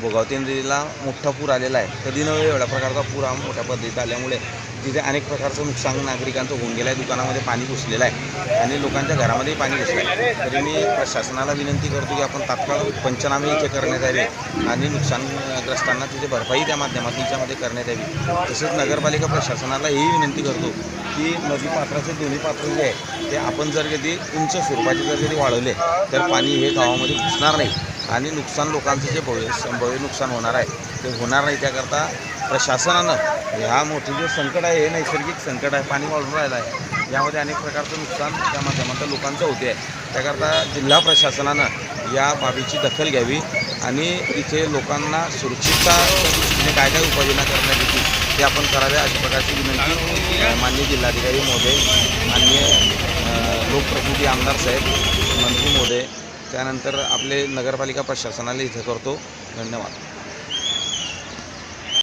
भोगावती नदीला मोठा पूर आलेला आहे. कधी नव्हे एवढ्या प्रकारचा पूर हा मोठ्या पद्धतीत आल्यामुळे. तिथे अनेक प्रकारचं नुकसान नागरिकांचं होऊन गेलं आहे दुकानामध्ये पाणी घुसलेलं आहे आणि लोकांच्या घरामध्येही पाणी घुसलं आहे तरी मी प्रशासनाला विनंती करतो की आपण तात्काळ पंचनामे इथे करण्यात यावे आणि नुकसानग्रस्तांना तिथे भरपाई त्या माध्यमातून याच्यामध्ये करण्यात यावी. तसेच नगरपालिका प्रशासनाला ही विनंती करतो की नदी पात्राचे दोन्ही पात्र जे आहे ते आपण जर कधी उंच स्वरूपाचे जर कधी वाढवले तर पाणी हे गावामध्ये घुसणार नाही आणि नुकसान लोकांचं जे भव्य संभव्य नुकसान होणार आहे ते होणार नाही. त्याकरता प्रशासनानं ह्या मोठे जे संकट आहे हे नैसर्गिक संकट आहे पाणी वाढून राहिलं आहे. यामध्ये अनेक प्रकारचं नुकसान त्या माध्यमातल्या लोकांचं होते आहे. त्याकरता जिल्हा प्रशासनानं या बाबीची दखल घ्यावी आणि इथे लोकांना सुरक्षितता दृष्टीने काय काय उपाययोजना करण्यात येतील ते आपण करावे अशा प्रकारची विनंती मान्य माननीय जिल्हाधिकारी महोदय माननीय लोकप्रतिनिधी आमदार साहेब मंत्री महोदय. त्यानंतर आपले नगरपालिका प्रशासनाला इथे करतो. धन्यवाद.